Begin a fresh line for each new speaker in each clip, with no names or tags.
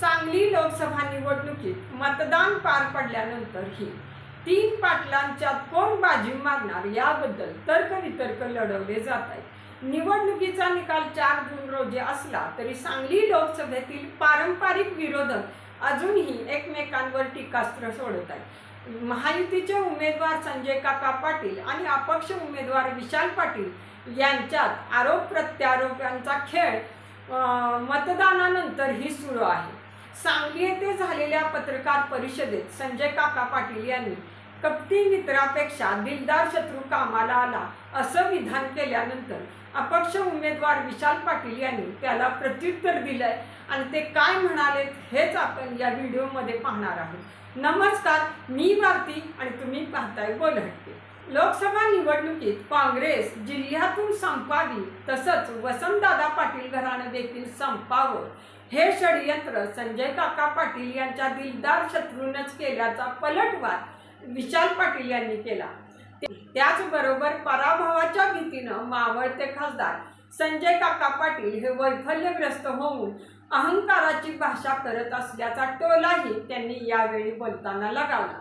सांगली लोकसभा निवडणुकीत मतदान पार पडल्यानंतरही तीन पाटलांच्यात कोण बाजी मारणार याबद्दल तर्कवितर्क लढवले जात आहेत. निवडणुकीचा निकाल चार जून रोजी असला तरी सांगली लोकसभेतील पारंपरिक विरोधक अजूनही एकमेकांवर टीकास्त्र सोडत आहेत. महायुतीचे उमेदवार संजय काका पाटील आणि अपक्ष उमेदवार विशाल पाटील यांच्यात आरोप प्रत्यारोपांचा खेळ मतदानानंतरही सुरू आहे. सांगली येथे झालेल्या पत्रकार परिषदेत संजय काका पाटील यांनी कपटी मित्रापेक्षा दिलदार शत्रू कामाला आला असं विधान केल्यानंतर अपक्ष उमेदवार विशाल पाटील यांनी त्याला प्रत्युत्तर दिलंय. आणि ते काय म्हणाले हेच आपण या व्हिडिओमध्ये पाहणार आहोत. नमस्कार मी भारती आणि तुम्ही पाहताय बोलहट्टे. लोकसभा निवडणुकीत काँग्रेस जिल्ह्यातून संपावी तसंच वसंतदादा पाटील घराणं देखील संपावं हे षडयंत्र संजय काका पाटील यांच्या दिलदार शत्रूनच केल्याचा पलटवार विशाल पाटील यांनी केला. त्याचबरोबर पराभवाच्या भीतीनं मावळते खासदार संजय काका पाटील हे वैफल्यग्रस्त होऊन अहंकाराची भाषा करत असल्याचा टोलाही त्यांनी यावेळी बोलताना लगावला.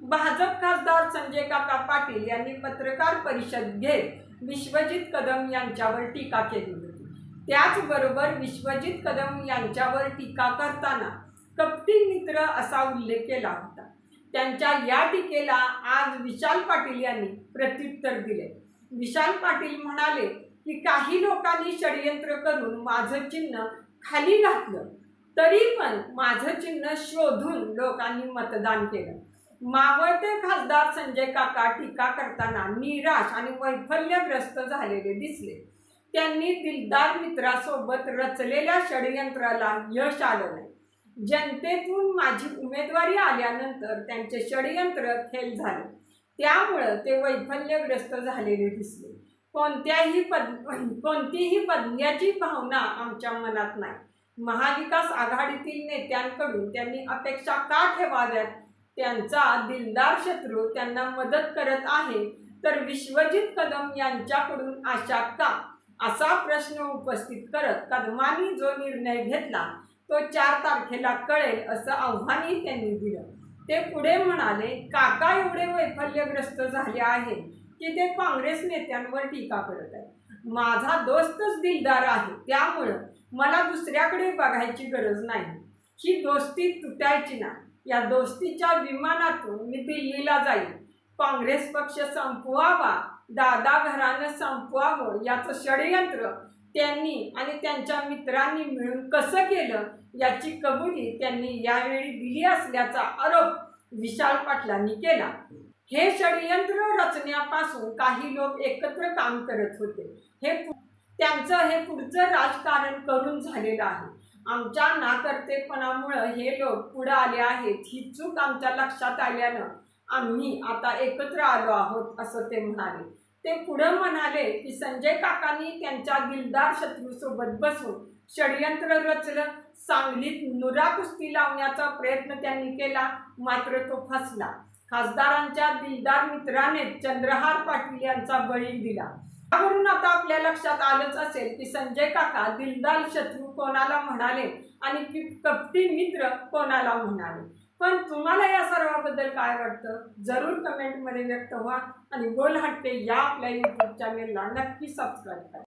भाजप खासदार संजय काका पाटील यांनी पत्रकार परिषद घेत विश्वजित कदम यांच्यावर टीका केली. त्याचबरोबर विश्वजित कदम यांच्यावर टीका करताना कपटी मित्र असा उल्लेख केला होता. त्यांच्या या टीकेला आज विशाल पाटील यांनी प्रत्युत्तर दिले. विशाल पाटील म्हणाले की काही लोकांनी षडयंत्र करून माझं चिन्ह खाली घातलं तरी पण माझं चिन्ह शोधून लोकांनी मतदान केलं. मावळते खासदार संजय काका टीका करताना निराश आणि वैफल्यग्रस्त झालेले दिसले. त्यांनी दिलदार मित्रासोबत रचलेल्या षडयंत्राला यश आलं. नाही जनतेतून माझी उमेदवारी आल्यानंतर त्यांचे षडयंत्र फेल झाले. त्यामुळं ते वैफल्यग्रस्त झालेले दिसले. कोणत्याही पद कोणतीही पदण्याची भावना आमच्या मनात नाही. महाविकास आघाडीतील नेत्यांकडून त्यांनी अपेक्षा का ठेवाव्यात? त्यांचा दिलदार शत्रू त्यांना मदत करत आहे तर विश्वजित कदम यांच्याकडून आशा का? असा प्रश्न उपस्थित करत कदमांनी जो निर्णय घेतला तो चार तारखेला कळेल असं आव्हानही त्यांनी दिलं. ते पुढे म्हणाले काका एवढे वैफल्यग्रस्त झाले आहे की ते काँग्रेस नेत्यांवर टीका करत आहेत. माझा दोस्तच दिलदार आहे त्यामुळं मला दुसऱ्याकडे बघायची गरज नाही. ही दोस्ती तुटायची ना या दोस्तीच्या विमानातून मी दिल्लीला जाईल काँग्रेस पक्ष संपवावा दादा घरानं संपवावं याचं षडयंत्र त्यांनी आणि त्यांच्या मित्रांनी मिळून कसं केलं याची कबुली त्यांनी यावेळी दिली असल्याचा आरोप विशाल पाटलांनी केला. हे षडयंत्र रचण्यापासून काही लोक एकत्र काम करत होते. हे त्यांचं हे पुढचं राजकारण करून झालेलं आहे. आमच्या नाकर्तेपणामुळं हे लोक पुढे आले आहेत ही चूक आमच्या लक्षात आल्यानं आम्ही आता एकत्र आलो आहोत असं ते म्हणाले. ते पुढं म्हणाले की संजय काकांनी त्यांच्या दिलदार शत्रूसोबत बसून षडयंत्र रचलं सांगलीत नुरा कुस्ती लावण्याचा प्रयत्न त्यांनी केला मात्र तो फसला. खासदारांच्या दिलदार मित्राने चंद्रहार पाटील यांचा बळी दिला. त्यावरून आता आपल्या लक्षात आलंच असेल की संजय काका दिलदार शत्रू कोणाला म्हणाले आणि की कपटी मित्र कोणाला म्हणाले. पण तुम्हाला या याबद्दल काय वाटतं? जरूर कमेंटमध्ये व्यक्त व्हा आणि गोल हट्टे या आपल्या यूट्यूब चॅनेलला नक्की सबस्क्राईब करा.